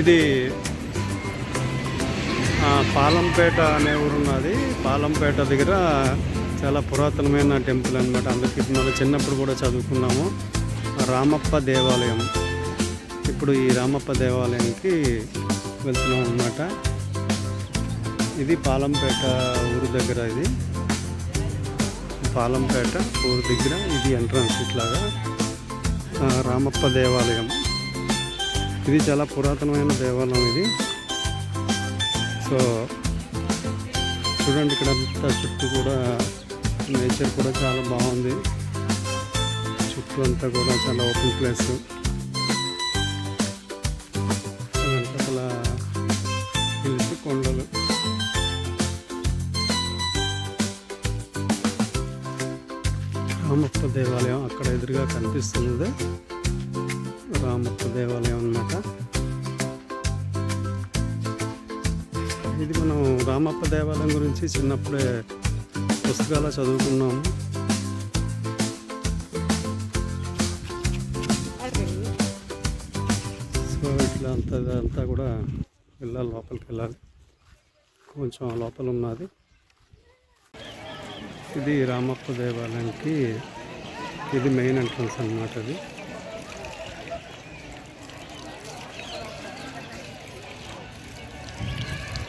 ఇది పాలంపేట అనే ఊరు ఉన్నది పాలంపేట దగ్గర చాలా పురాతనమైన టెంపుల్ అనమాట అందుకే మనం చిన్నప్పుడు కూడా చదువుకున్నాము. రామప్ప దేవాలయం. ఇప్పుడు ఈ రామప్ప దేవాలయానికి వెళ్తున్నాం అనమాట ఇది పాలంపేట ఊరు దగ్గర ఇది. పాలంపేట ఊరు దగ్గర ఇది ఎంట్రన్స్ ఇట్లాగా రామప్ప దేవాలయం. ఇది చాలా పురాతనమైన దేవాలయం ఇది. సో చూడండి ఇక్కడ అంతా చుట్టూ కూడా నేచర్ కూడా చాలా బాగుంది. చుట్టూ అంతా కూడా చాలా ఓపెన్ ప్లేస్. వెంటపల హిల్స్ కొండలు. రామప్ప దేవాలయం అక్కడ ఎదురుగా కనిపిస్తున్నది. రామప్ప దేవాలయం అన్నమాట. ఇది మనం రామప్ప దేవాలయం గురించి చిన్నప్పుడే పుస్తకాలు చదువుకున్నాము. సో ఇట్లా అంతా అంతా కూడా వెళ్ళాలి లోపలికి వెళ్ళాలి. కొంచెం లోపల ఉన్నది. ఇది రామప్ప దేవాలయానికి ఇది మెయిన్ ఎంట్రన్స్ అన్నమాట అది.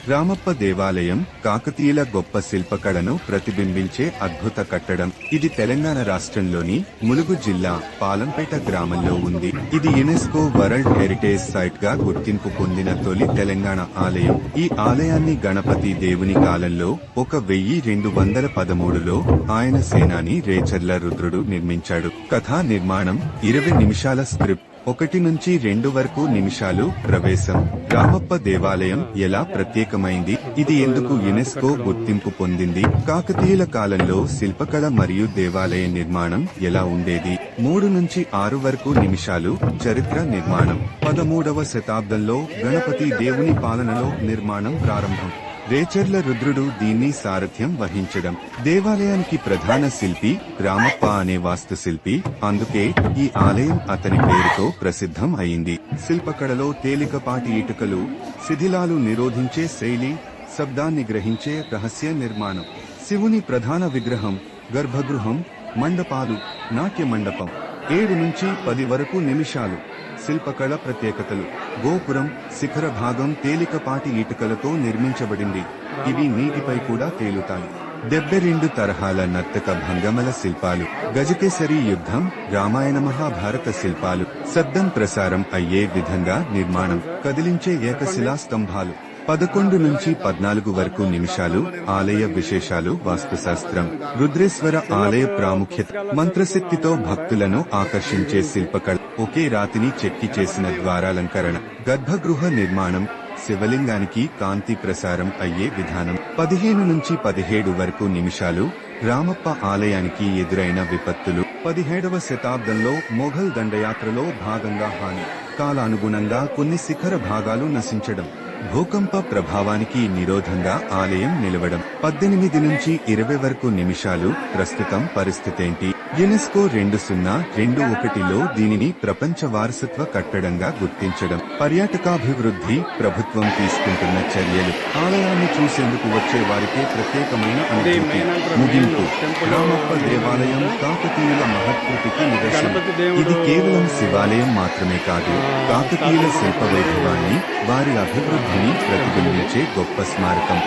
రామప్ప దేవాలయం కాకతీయుల గొప్ప శిల్పకళను ప్రతిబింబించే అద్భుత కట్టడం. ఇది తెలంగాణ రాష్ట్రంలోని ములుగు జిల్లా పాలంపేట గ్రామంలో ఉంది. ఇది యునెస్కో వరల్డ్ హెరిటేజ్ సైట్గా గుర్తింపు పొందిన తొలి తెలంగాణ ఆలయం. ఈ ఆలయాన్ని గణపతి దేవుని కాలంలో ఒక వెయ్యి రెండు వందల పదమూడులో ఆయన సేనాని రేచర్ల రుద్రుడు నిర్మించాడు. కథా నిర్మాణం ఇరవై నిమిషాల స్క్రిప్ట్. ఒకటి నుంచి రెండు వరకు నిమిషాలు ప్రవేశం. రామప్ప దేవాలయం ఎలా ప్రత్యేకమైంది? ఇది ఎందుకు యునెస్కో గుర్తింపు పొందింది? కాకతీయుల కాలంలో శిల్పకళ మరియు దేవాలయ నిర్మాణం ఎలా ఉండేది? మూడు నుంచి ఆరు వరకు నిమిషాలు చరిత్ర నిర్మాణం. పదమూడవ శతాబ్దంలో గణపతి దేవుని పాలనలో నిర్మాణం ప్రారంభం. రేచర్ల రుద్రుడు దీన్ని సారథ్యం వహించడం. దేవాలయానికి ప్రధాన శిల్పి రామప్ప అనే వాస్తుశిల్పి. అందుకే ఈ ఆలయం అతని పేరుతో ప్రసిద్ధం అయింది. శిల్పకళలో తేలికపాటి ఇటుకలు శిథిలాలు నిరోధించే శైలి శబ్దాన్ని గ్రహించే రహస్య నిర్మాణం. శివుని ప్రధాన విగ్రహం గర్భగృహం మండపాలు నాట్య మండపం. ఏడు నుంచి పది వరకు నిమిషాలు. శిల్పకళ ప్రత్యేకతలు. గోపురం శిఖర భాగం తేలికపాటి ఇటుకలతో నిర్మించబడింది. ఇవి నీటిపై కూడా తేలుతాయి. డెబ్బై రెండు తరహాల నర్తక భంగమల శిల్పాలు. గజకేసరి యుద్ధం రామాయణ మహాభారత శిల్పాలు. శబ్దం ప్రసారం అయ్యే విధంగా నిర్మాణం. కదిలించే ఏకశిలా స్తంభాలు పదకొండు నుంచి పద్నాలుగు వరకు నిమిషాలు ఆలయ విశేషాలు వాస్తుశాస్త్రం. రుద్రేశ్వర ఆలయ ప్రాముఖ్యత మంత్రశక్తితో భక్తులను ఆకర్షించే శిల్పకళ ఒకే రాతిని చెక్కి చేసిన ద్వారాలంకరణ గర్భగృహ నిర్మాణం శివలింగానికి కాంతి ప్రసారం అయ్యే విధానం. పదిహేను నుంచి పదిహేడు వరకు నిమిషాలు రామప్ప ఆలయానికి ఎదురైన విపత్తులు. పదిహేడవ శతాబ్దంలో మొఘల్ దండయాత్రలో భాగంగా హాని కాలానుగుణంగా కొన్ని శిఖర భాగాలు నశించడం. భూకంప ప్రభావానికి నిరోధంగా ఆలయం నిలవడం. పద్దెనిమిది నుంచి ఇరవై వరకు నిమిషాలు ప్రస్తుతం పరిస్థితేంటి యునెస్కో రెండు సున్నా రెండు ఒకటిలో దీనిని ప్రపంచ వారసత్వ కట్టడంగా గుర్తించడం. పర్యాటకాభివృద్ధి ప్రభుత్వం తీసుకుంటున్న చర్యలు. ఆలయాన్ని చూసేందుకు వచ్చే వారికి ప్రత్యేకమైన అనుభూతి. ముగింపు. రామప్ప దేవాలయం కాకతీయుల మహత్కృతికి నిదర్శనం. ఇది కేవలం శివాలయం మాత్రమే కాదు. కాకతీయుల శిల్ప వైభవాన్ని వారి అభివృద్ధిని ప్రతిబింబించే గొప్ప స్మారకం.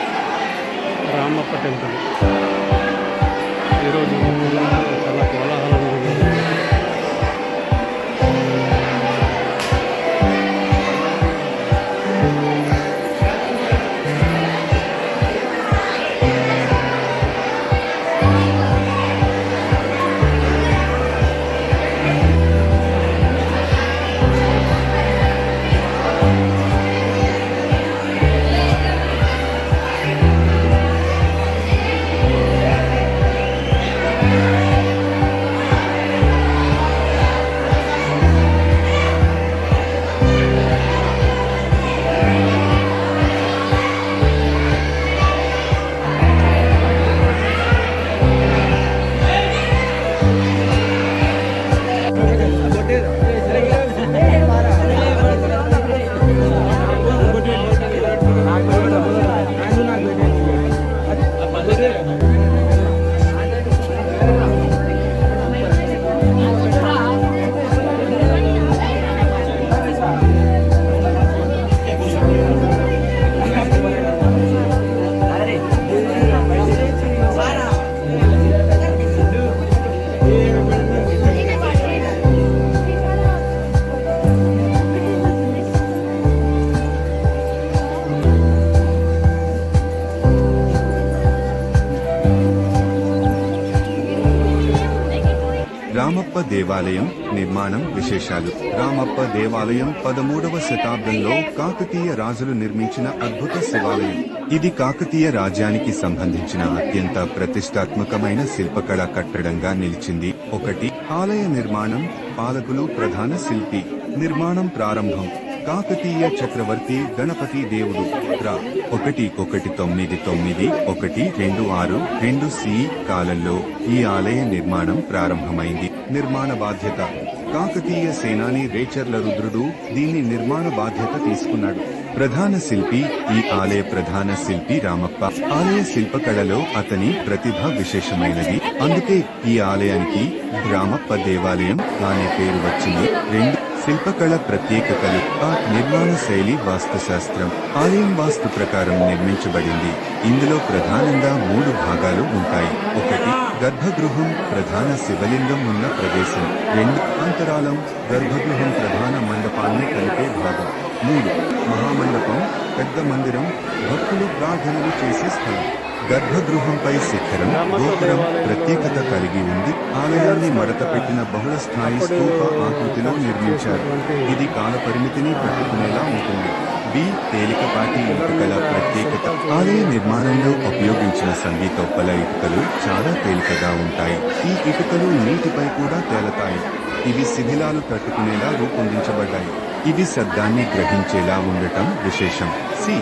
రామప్ప టెంపుల్. Yeah. దేవాలయం నిర్మాణం విశేషాలు. రామప్ప దేవాలయం పదమూడవ శతాబ్దంలో కాకతీయ రాజులు నిర్మించిన అద్భుత శివాలయం. ఇది కాకతీయ రాజ్యానికి సంబంధించిన అత్యంత ప్రతిష్టాత్మకమైన శిల్పకళ కట్టడంగా నిలిచింది. ఒకటి ఆలయ నిర్మాణం పాలకులు ప్రధాన శిల్పి. నిర్మాణం ప్రారంభం. కాకతీయ చక్రవర్తి గణపతి దేవుడు రా ఒకటి ఒకటి తొమ్మిది తొమ్మిది ఒకటి రెండు ఆరు రెండు సి కాలంలో ఈ ఆలయ నిర్మాణం ప్రారంభమైంది. నిర్మాణ బాధ్యత. కాకతీయ సేనాని రేచర్ల రుద్రుడు దీని నిర్మాణ బాధ్యత తీసుకున్నాడు. ప్రధాన శిల్పి ఈ ఆలయ ప్రధాన శిల్పి రామప్ప. ఆలయ శిల్పకళలో అతని ప్రతిభ విశేషమైనది. అందుకే ఈ ఆలయానికి రామప్ప దేవాలయం అనే పేరు వచ్చింది. రెండు శిల్పకళ ప్రత్యేకతలు ఆ నిర్మాణ శైలి వాస్తుశాస్త్రం ఆలయం వాస్తు ప్రకారం నిర్మించబడింది ఇందులో ప్రధానంగా మూడు భాగాలు ఉంటాయి ఒకటి గర్భగృహం ప్రధాన శివలింగం ఉన్న ప్రదేశం రెండు అంతరాలం గర్భగృహం ప్రధాన మండపాన్ని కలిపే భాగం మూడు మహామండపం పెద్ద మందిరం భక్తులు ప్రార్థనలు చేసే స్థలం గర్భగృహంపై శిఖరం గోపురం ప్రత్యేకత కలిగి ఉంది. ఆలయాన్ని మడత పెట్టిన బహుళ స్థాయి స్తూప ఆకృతిలో నిర్మించారు. ఇది కాలపరిమితిని పట్టుకునేలా ఉంటుంది. బి. తేలికపాటి ఇటుకల ప్రత్యేకత. ఆలయ నిర్మాణంలో ఉపయోగించిన సంగీతోప్పల ఇటుకలు చాలా తేలికగా ఉంటాయి. ఈ ఇటుకలు నీటిపై కూడా తేలతాయి. ఇవి శిథిలాలు తట్టుకునేలా రూపొందించబడ్డాయి. ఇవి శబ్దాన్ని గ్రహించేలా ఉండటం విశేషం. సి.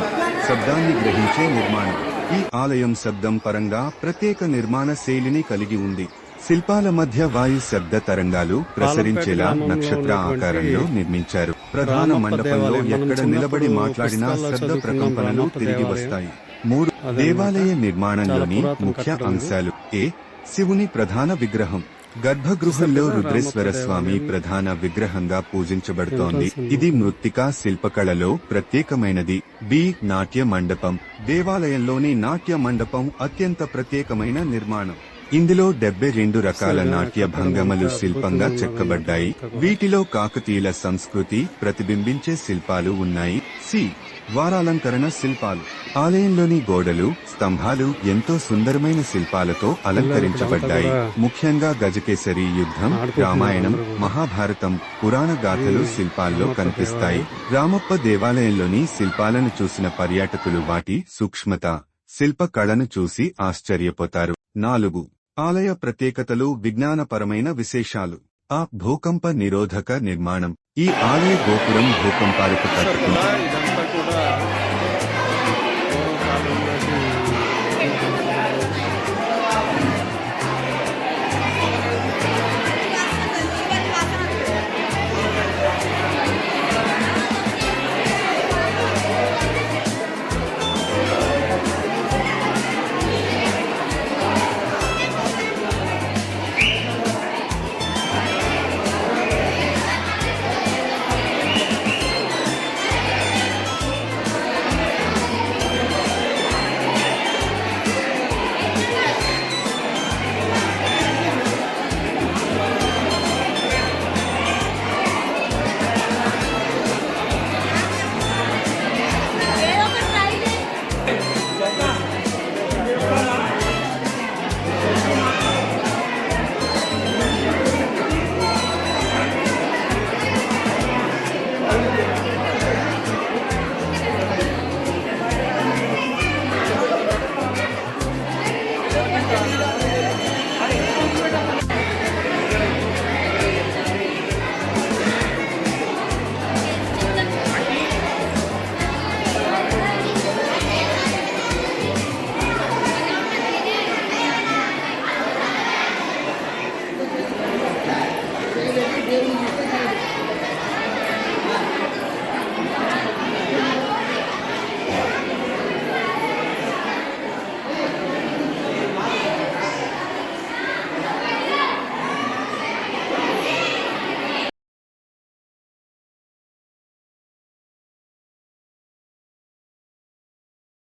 శబ్దాన్ని గ్రహించే నిర్మాణం. ఈ ఆలయం శబ్దం పరంగా ప్రత్యేక నిర్మాణ శైలిని కలిగి ఉంది శిల్పాల మధ్య వాయు శబ్ద తరంగాలు ప్రసరించేలా నక్షత్ర ఆకారంలో నిర్మించారు ప్రధాన మండపంలో ఎక్కడ నిలబడి మాట్లాడినా శబ్ద ప్రకంపనలు తిరిగి. వస్తాయి మూడు. దేవాలయ నిర్మాణంలోని ముఖ్య. అంశాలు ఏ శివుని ప్రధాన విగ్రహం గర్భగృహంలో రుద్రేశ్వర స్వామి? ప్రధాన విగ్రహంగా పూజించబడుతోంది. ఇది మృత్తికా శిల్పకళలో ప్రత్యేకమైనది. బి. నాట్య మండపం. దేవాలయంలోని నాట్య మండపం అత్యంత ప్రత్యేకమైన నిర్మాణం. ఇందులో డెబ్బై రెండు రకాల నాట్య భంగములు శిల్పంగా చెక్కబడ్డాయి. వీటిలో కాకతీయుల సంస్కృతి ప్రతిబింబించే శిల్పాలు ఉన్నాయి. సి. ద్వారాలంకరణ శిల్పాలు. ఆలయంలోని గోడలు స్తంభాలు ఎంతో సుందరమైన శిల్పాలతో అలంకరించబడ్డాయి. ముఖ్యంగా గజకేసరి యుద్ధం రామాయణం మహాభారతం పురాణ గాథలు శిల్పాల్లో కనిపిస్తాయి. రామప్ప దేవాలయంలోని శిల్పాలను చూసిన పర్యాటకులు వాటి సూక్ష్మత శిల్ప కళను చూసి ఆశ్చర్యపోతారు. నాలుగు. ఆలయ ప్రత్యేకతలు విజ్ఞానపరమైన విశేషాలు. ఆ భూకంప నిరోధక నిర్మాణం. ఈ ఆలయ గోపురం భూకంపాలకు తట్టుకుంటుంది.